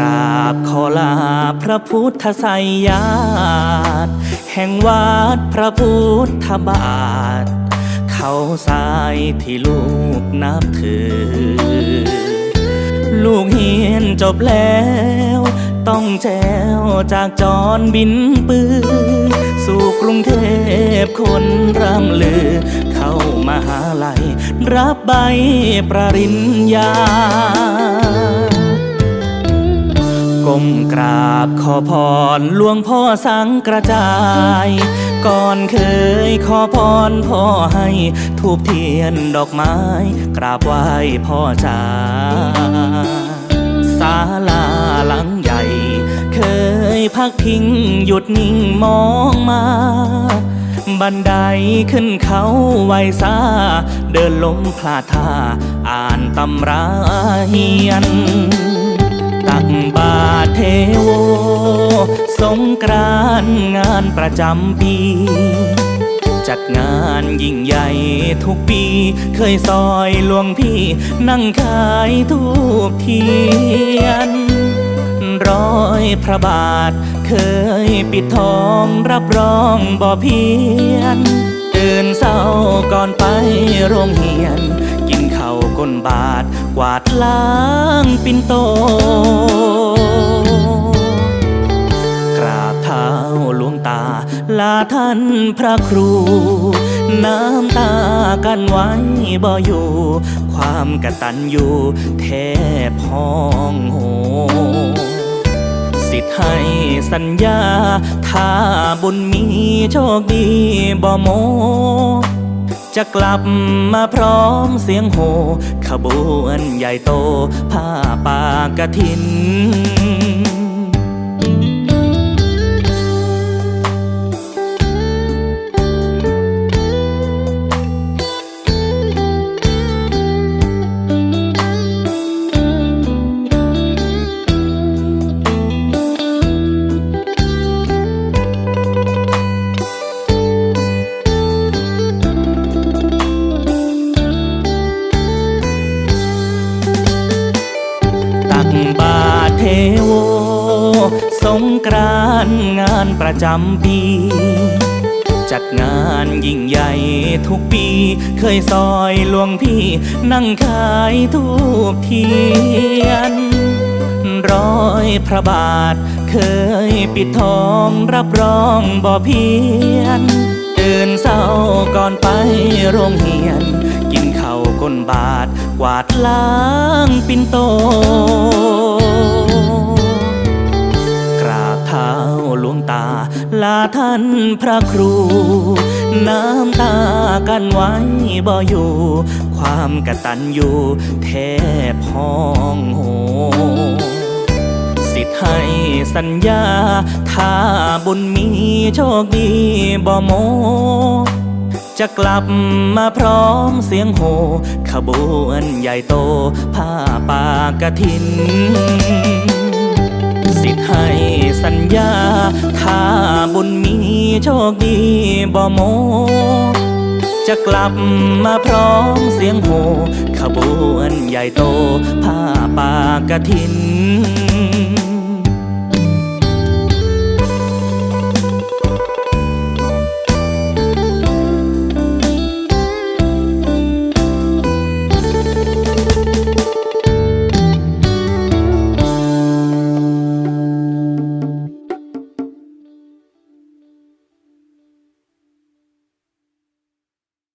ราบขอลาพระพุทธไสยญาติแห่งวัดพระพุทธบาท เขาสายที่ลูกนับถือ ลูกเฮียนจบแล้ว ต้องแจวจากจรบินปืนสู่กรุงเทพคนร่ำลือ เข้ามาหาลัย รับใบปรริญญา ก้มกราบขอพรหลวงพ่อสังกระจาย ก่อนเคยขอพรพ่อให้ทูบเทียนดอกไม้ กราบไหว้พ่อจ้าศาลาหลังใหญ่ เคยพักพิงหยุดนิ่งมองมา บันไดขึ้นเขาไวซาเดินล้มพลาดท่า อ่านตำราเฮียน ตักบาทเทโว สงกรานงานประจำปี จัดงานยิ่งใหญ่ทุกปี เคยซอยหลวงพี่ นั่งขายทูบเทียน ร้อยพระบาท เคยปิดทองรับรองบ่เพียนตื่นเศร้าก่อนไปโรงเรียน ก้นบาท กวาดล้างปิ่นโต กราบเท้าหลวงตา ลาท่านพระครู น้ำตากันไว้บ่อยู่ ความกระตัญญูแทบห้องโหสิทธิ์ให้สัญญา ถ้าบุญมีโชคดีบ่โม จะกลับมาพร้อมเสียงโหขบวนใหญ่โต ผ้าปากระถิน งกรานงานประจำปี จัดงานยิ่งใหญ่ทุกปี เคยซอยหลวงพี่ นั่งขายทูบเทียน ร้อยพระบาท เคยปิดทองรับรองบ่เพียนตื่นเศร้าก่อนไปโรงเรียน กินข้าวก้นบาท กวาดล้างปิ่นโต ตา ลาท่านพระครู น้ำตากันไว้บ่อยู่ ความกตัญญูแทบห้องโหสิทธิ์ให้สัญญา ถ้าบุญมีโชคดีบ่โมจะกลับมาพร้อมเสียงโหขบวนใหญ่โต ผ้าปากระถิน สิทธิ์ให้สัญญา ถ้าบุญมีโชคดีบ่โม จะกลับมาพร้อมเสียงโหขบวนใหญ่โต ผ้าปากระถิน